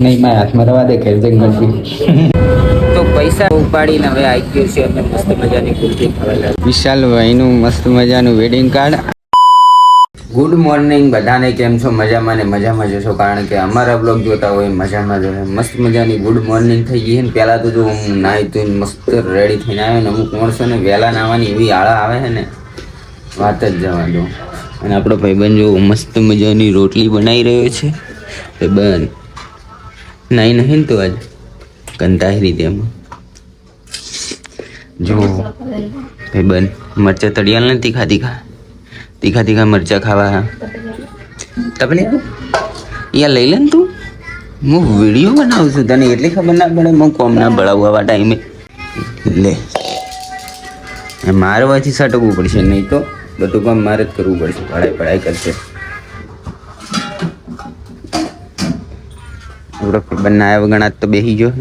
નહીં મારા હાથમાં રવા દે ઘેર જઈને તો પૈસા ઉપાડીને હવે આવી ગયું છે અમે મસ્ત મજાની કુલ્ફી ખાવા વિશાલ ભાઈનું મસ્ત મજાનું વેડિંગ કાર્ડ ગુડ મોર્નિંગ બધાને કેમ છો? મજામાં ને મજામાં જશો કારણ કે અમારા બ્લોગ જોતા હોય મજામાં જ મસ્ત મજાની ગુડ મોર્નિંગ થઈ ગઈ ને પહેલાં તો જો હું નાહી તો મસ્ત રેડી થઈને આવ્યો ને અમુક માણસો ને વહેલા નાવાની એવી આળા આવે છે ને વાત જ જવા દો. અને આપણો ભાઈબંધ જો મસ્ત મજાની રોટલી બનાવી રહ્યો છે. ભાઈબંધ નહીં ને તો આજ કંટાઈ રીતે એમાં. જો બન, મરચા તળિયાલ ને તીખા તીખા. તીખા તીખા મરચા ખાવા તમને યા લઈ લે ને તું. હું વીડિયો બનાવું છું તને, એટલી ખબર ના પડે હું કોમ ના બળાવું ટાઈમે. લે. મારવાથી સટકવું પડશે નહીં તો. બધું કામ મારે જ કરવું પડશે. પઢાઈ પડાઈ કરશે. વગર આજ તો બેસી ગયો.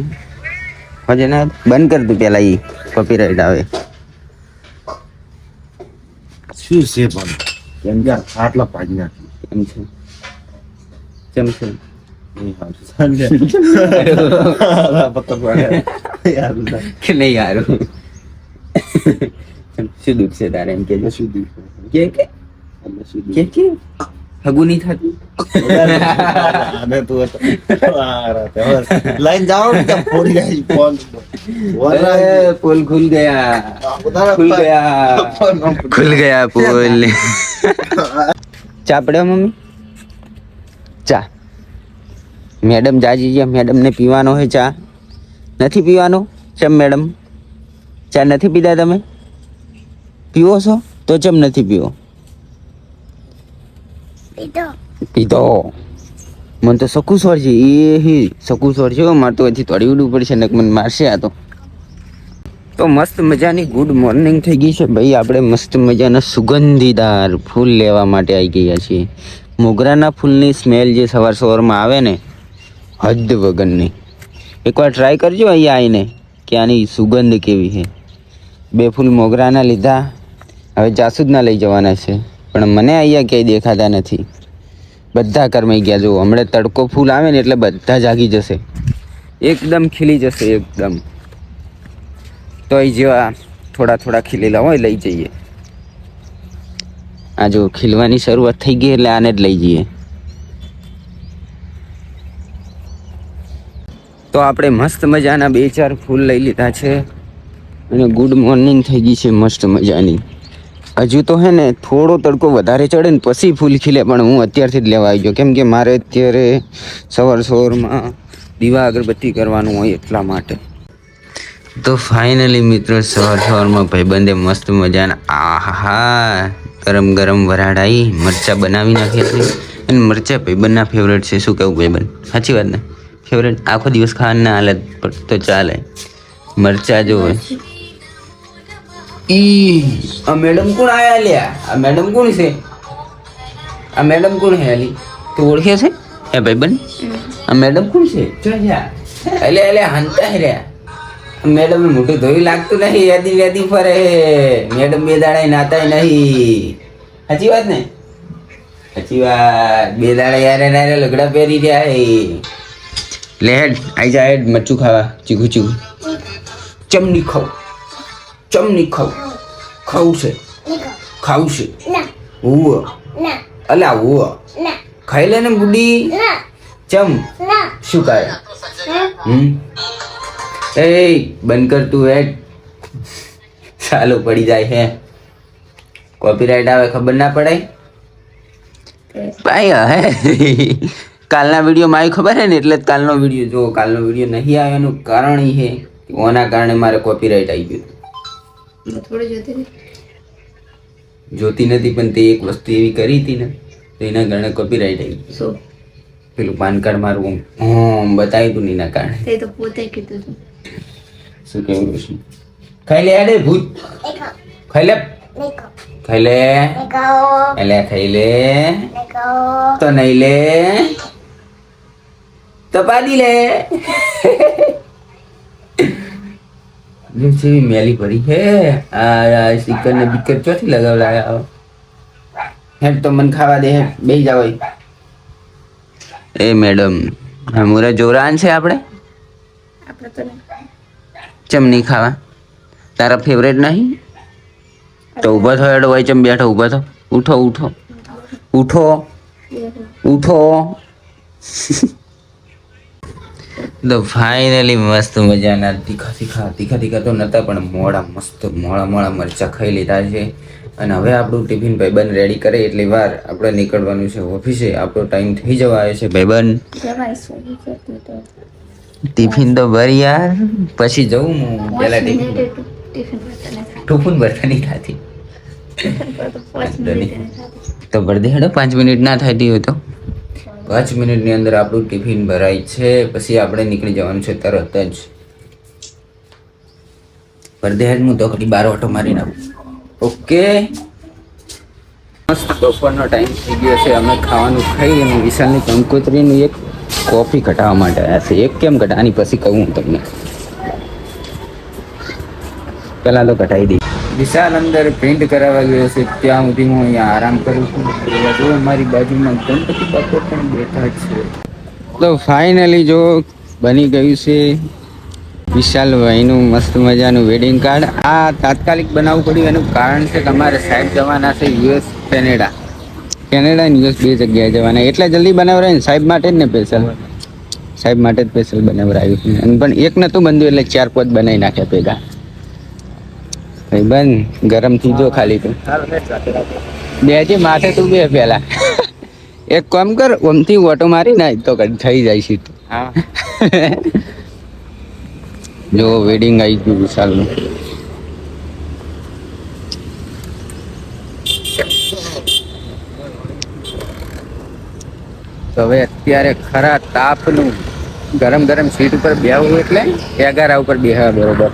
હજે ના બંધ કર તું પેલા ઈ કોપીરાઈટ આવે. શું છે પણ? કેમ કે આટલા પાડી નાખી. કેમ છે. કેમ છે? નહીં. યાર, શું દુઃખ છે તારે એમ કે શું દુઃખ? કે? કે? હગું નહીં થતું? લાઈન જાઓ ફોન. પુલ ખુલ ગયા ખુલ ગયા ખુલ ગયા ચા મમ્મી ચા મેડમ જાજી ગયા મેડમ ને પીવાનો હોય ચા નથી પીવાનો ચમ મેડમ ચા નથી પીતા તમે પીવો છો તો ચમ નથી પીવો પીધો. મને તો સકુ છે, એ હી સકુ છે મારે તો હજી તોડી ઉડવું પડશે ને મને મારશે આ તો. તો મસ્ત મજાની ગુડ મોર્નિંગ થઈ ગઈ છે ભાઈ. આપણે મસ્ત મજાના સુગંધીદાર ફૂલ લેવા માટે આવી ગયા છીએ. મોગરાના ફૂલની સ્મેલ જે સવાર સવારમાં આવે ને, હદ વગરની. એકવાર ટ્રાય કરજો અહીંયા આવીને, કે આની સુગંધ કેવી છે. બે ફૂલ મોગરાના લીધા. હવે જાસૂદના લઈ જવાના છે. પણ મને અહીંયા ક્યાંય દેખાતા નથી. બધા કરમાઈ ગયા. જો હમણાં તડકો ફૂલ આવે ને એટલે બધા જાગી જશે. એકદમ ખીલી જશે, એકદમ. તો એ જેવા થોડા થોડા ખીલેલા હોય, લઈ જઈએ. આ જો ખીલવાની શરૂઆત થઈ ગઈ એટલે આને જ લઈ જઈએ. તો આપણે મસ્ત મજાના બે ચાર ફૂલ લઈ લીધા છે. અને ગુડ મોર્નિંગ થઈ ગઈ છે મસ્ત મજાની. હજુ તો હે ને થોડો તડકો વધારે ચડે ને પછી ફૂલ ખીલે, પણ હું અત્યારથી જ લેવા આવી ગયો. કેમ કે મારે અત્યારે સવાર સવારમાં દીવા અગરબત્તી કરવાનું હોય એટલા માટે. તો ફાઇનલી મિત્રો, સવાર સવારમાં ભાઈબંધે મસ્ત મજાના આહા ગરમ ગરમ વરાળ આવી મરચાં બનાવી નાખી છે અને મરચાં ભાઈબંધના ફેવરેટ છે. શું કહેવું ભાઈબંધ? સાચી વાત ને? ફેવરેટ આખો દિવસ ખાવાના હાલત પર તો ચાલે. મરચાં જો હોય. ઈ આ મેડમ કોણ આયા લ્યા આ મેડમ કોણ છે? આ મેડમ કોણ હે અલી? તું ઓળખે છે? હે ભાઈબંધ? આ મેડમ કોણ છે? જો. એટલે અલે હંતા હે રહ્યા મેડમ મોટું ધોઈ લાગતું નહીં યાદી યાદી ફરે. મેડમ બે દાડા નાતાય નહીં. સાચી વાત ને? સાચી વાત. બે દાડા યારે નારે લગડા પહેરી રહ્યા હે. લે હેડ આઈ જા હેડ મચ્છું ખાવા. ચીકુ ચીકુ. ચમની ખાવ. ચમની ખાવ. ખાવું છે ખાવું છે ઉવ અલા ઉવ ખાઈ લે ને બુડી ચમ. શું કહે હમ? એ બંધ કર તું, હેડ. ચાલો પડી જાય હે. કોપીરાઇટ આવે, ખબર ના પડાય? ભાઈ હે. કાલના વિડીયોમાં આવી ખબર હે ને? એટલે કાલનો વીડિયો જો કાલનો વીડિયો નહીં આવ્યાનું કારણ એ કે ઓના કારણે મારે કોપીરાઇટ આવી ગયું. જોતી નથી પણ તે એક વસ્તુ એવી કરી હતી ને તો એના કારણે કોપીરાઈટ આવી શું? પેલું પાન કાર્ડ મારું હમ બતાવ્યું હતું એના કારણે. તે તો પોતે કીધું હતું શું કેવું કૃષ્ણ ખાઈ લે અરે ભૂત. ખાઈ લે. ખાઈ લે. એટલે ખાઈ લે. તો નહીં લે. તો પાડી લે. જો છે મેલી પડી હે આ સ્ટીકર ને બીકર ચોથી લગાવડાયા હેડ તો મન ખાવા દે હેડ બે જાવ એ મેડમ હા મુરા જોરાન છે આપણે? આપણે તો. ચમ નહીં ખાવા? તારા ફેવરેટ નહીં? તો ઊભા થયો એડો હોય ચમ બેઠો ઊભા થો. ઉઠો ઉઠો. ઉઠો. ઉઠો. તો ફાઇનલી મસ્ત મજાના તીખા તીખા તીખા તીખા તો નતા પણ મોડા મસ્ત મોડા મોડા મરચા ખાઈ લીધા છે. અને હવે આપણું ટિફિન ભાઈબંધ રેડી કરે એટલી વાર આપણે નીકળવાનું છે ઓફિસે. આપણો ટાઈમ થઈ જવા આવ્યો છે ભાઈબંધ. ટિફિન તો ભરી યાર. પછી જવું હું મિનિટે ટિફિન ટિફિન ભરતા ભરતા નહીં થતી. ભરતા. તો ભર દે હેડો પાંચ મિનિટ ના થતી હોય તો. પાંચ મિનિટની અંદર આપણું ટિફિન ભરાય છે. પછી આપણે નીકળી જવાનું છે તરત જ. પરદેહાજ હું તો ઘડી બાર ઓટો મારી નાખું ઓકે? મસ્ત બપોરનો ટાઈમ થઈ ગયો છે. અમે ખાવાનું ખાઈ અને વિશાલની કંકોત્રીની એક કોફી ઘટાવવા માટે આવ્યા છે. એક કેમ કટાવવાની પછી કહું હું તમને. પહેલાં તો કટાવી દઈ વિશાલ અંદર પ્રિન્ટ કરાવવા ગયો છે, ત્યાં સુધી હું અહીંયા આરામ કરું છું. જો મારી બાજુમાં ગણપતિ બાપો પણ બેઠા છે. તો ફાઇનલી જો બની ગયું છે વિશાલભાઈનું મસ્ત મજાનું વેડિંગ કાર્ડ આ તાત્કાલિક બનાવવું પડ્યું, એનું કારણ છે તમારે સાહેબ જવાના છે યુએસ કેનેડા કેનેડા અને યુએસ બે જગ્યાએ જવાના. એટલે જલ્દી બનાવરાય ને? સાહેબ માટે જ ને સ્પેશિયલ સાહેબ માટે જ સ્પેશિયલ બનાવરાયું અને પણ એક નહોતું બંધું એટલે ચાર પાંચ બનાવી નાખ્યા ભેગા. ભાઈ બંધ. ગરમ થઈ જો ખાલી તું. બેજી માથે તું બે પેલા. એક કામ કર ઓમથી ઓટો મારી ના તો થઈ જાય તું. જો વેડિંગ આવી ગયું વિશાલનું. તો હવે અત્યારે ખરા તાપનું ગરમ ગરમ સીટ ઉપર બેહવું એટલે એગારા ઉપર બેહવા બરોબર.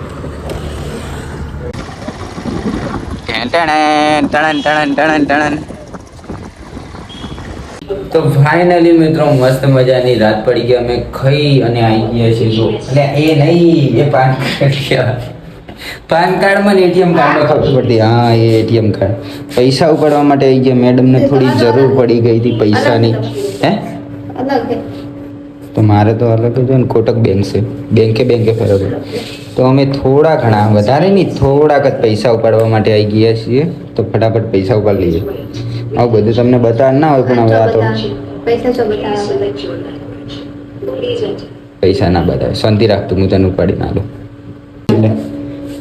ટણન ટણન ટણન ટણન ટણન તો ફાઇનલી મિત્રો મસ્ત મજાની રાત પડી ગઈ. અમે ખાઈ અને આવી ગયા છીએ. જો એટલે એ નહીં એ પાન કાર્ડ પાન કાર્ડમાં ને એટીએમ કાર્ડમાં ખબર પડતી હા એ એટીએમ કાર્ડ. પૈસા ઉપાડવા માટે આવી ગયા. મેડમને થોડી જરૂર પડી ગઈ હતી પૈસાની. હે. તો મારે તો અલગ જ ને કોટક બેંક છે. બેંકે બેંકે ફરક તો અમે થોડા ઘણા વધારે નહીં થોડાક જ પૈસા ઉપાડવા માટે આવી ગયા છીએ. તો ફટાફટ પૈસા ઉપાડી લઈએ. આવું બધું તમને બતાવ ના હોય પણ હવે આ તો પૈસા ના બતાવે. શાંતિ રાખતું હું તને ઉપાડી ના લો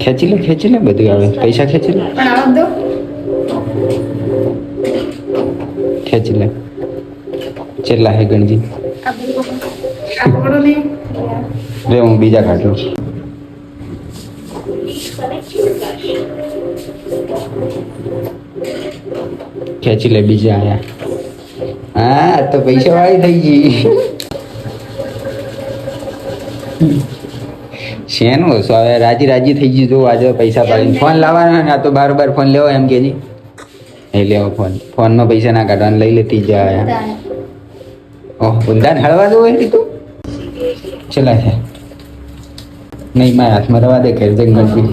ખેંચી લે ખેંચી લે બધું આવે. પૈસા ખેંચી લે. ખેંચી લે. ચેલા હે ગણજી. રે હું બીજા કાઢું ખેંચી લે બીજા આયા. હા તો પૈસા વાળી થઈ ગઈ. શેનું શું હવે રાજી રાજી થઈ ગઈ જો આજે પૈસા પાડીને. ફોન લાવવાનો ને આ તો બાર બાર ફોન લેવો એમ કેજી એ લેવો ફોન. ફોનમાં પૈસા ના કાઢવાના લઈ લેતી જાય ઓહ ઊંધા હળવા દો એ તું ચલા છે. નહીં, મારા હાથમાં રવા દે કે જંગલથી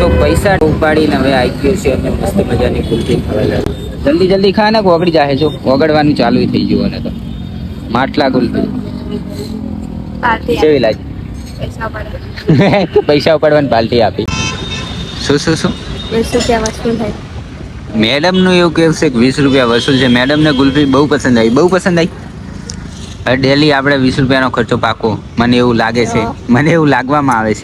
તો પૈસા ઉપાડીને હવે આવી ગયો છે અમે મસ્ત મજાની કુલ્ફી ખાવા જલ્દી જલ્દી ખા ને, ઓગળી જાહે જો. ઓગળવાનું ચાલુ થઈ ગયું અને તો. માટલા કુલ્ફી. કેવી લાગી? પૈસા ઉપાડવાની પાલટી આપી. શું શું શું? વીસ રૂપિયા મેડમનું એવું કેવું છે કે વીસ રૂપિયા વસૂલ છે. મેડમને ગુલ્ફી બહુ પસંદ આવી. બહુ પસંદ આવી? ડેલી આપણે વીસ રૂપિયાનો ખર્ચો પાકો મને એવું લાગે છે. મને એવું લાગવામાં આવે છે.